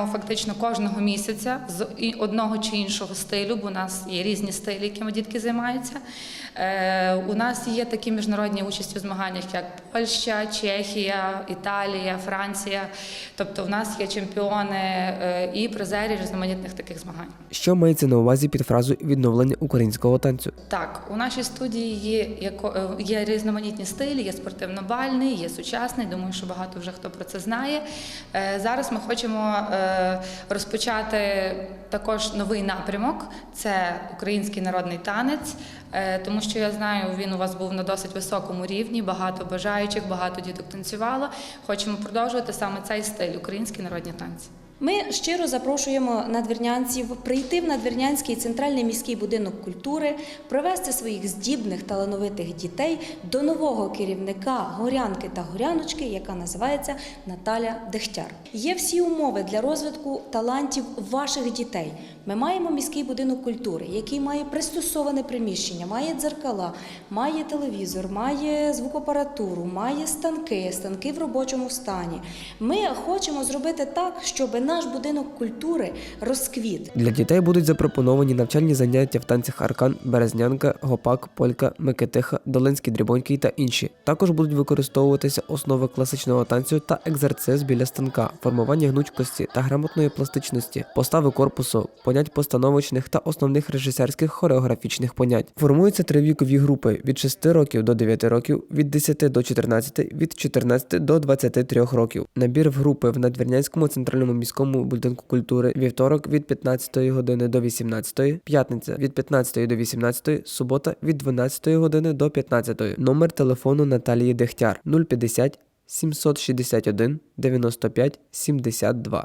маємо фактично кожного місяця з одного чи іншого стилю, бо у нас є різні стилі, якими дітки займаються. Е, У нас є такі міжнародні участі у змаганнях, як Польща, Чехія, Італія, Франція. Тобто, в нас є чемпіони е, і призері різноманітних таких змагань. Що мається на увазі під фразою відновлення українського танцю? Так, у нашій студії є, е, є різноманітні стилі, є спортивно-бальний, є сучасний. Думаю, що багато вже хто про це знає. Зараз ми хочемо розпочати також новий напрямок це український народний танець. Е, Тому що я знаю, він у вас був на досить високому рівні, багато бажаючих, багато діток танцювало. Хочемо продовжувати саме цей стиль українські народні танці. Ми щиро запрошуємо надвірнянців прийти в надвірнянський центральний міський будинок культури, привести своїх здібних талановитих дітей до нового керівника горянки та горяночки, яка називається Наталя Дегтяр. Є всі умови для розвитку талантів ваших дітей. Ми маємо міський будинок культури, який має пристосоване приміщення, має дзеркала, має телевізор, має звукоапаратуру, має станки, станки в робочому стані. Ми хочемо зробити так, щоб наш будинок культури розквіт. Для дітей будуть запропоновані навчальні заняття в танцях аркан, березнянка, гопак, полька, микитиха, долинський дрібонький та інші. Також будуть використовуватися основи класичного танцю та екзерциз біля станка, формування гнучкості та грамотної пластичності, постави корпусу, понять постановочних та основних режисерських хореографічних понять. Формуються три вікові групи від 6 років до 9 років, від 10 до 14, від 14 до 23 років. Набір в групи в Надвірнянському центральному міському будинку культури вівторок від 15 години до 18, п'ятниця від 15 до 18, субота від 12 години до 15. Номер телефону Наталії Дехтяр 050 761 95 72.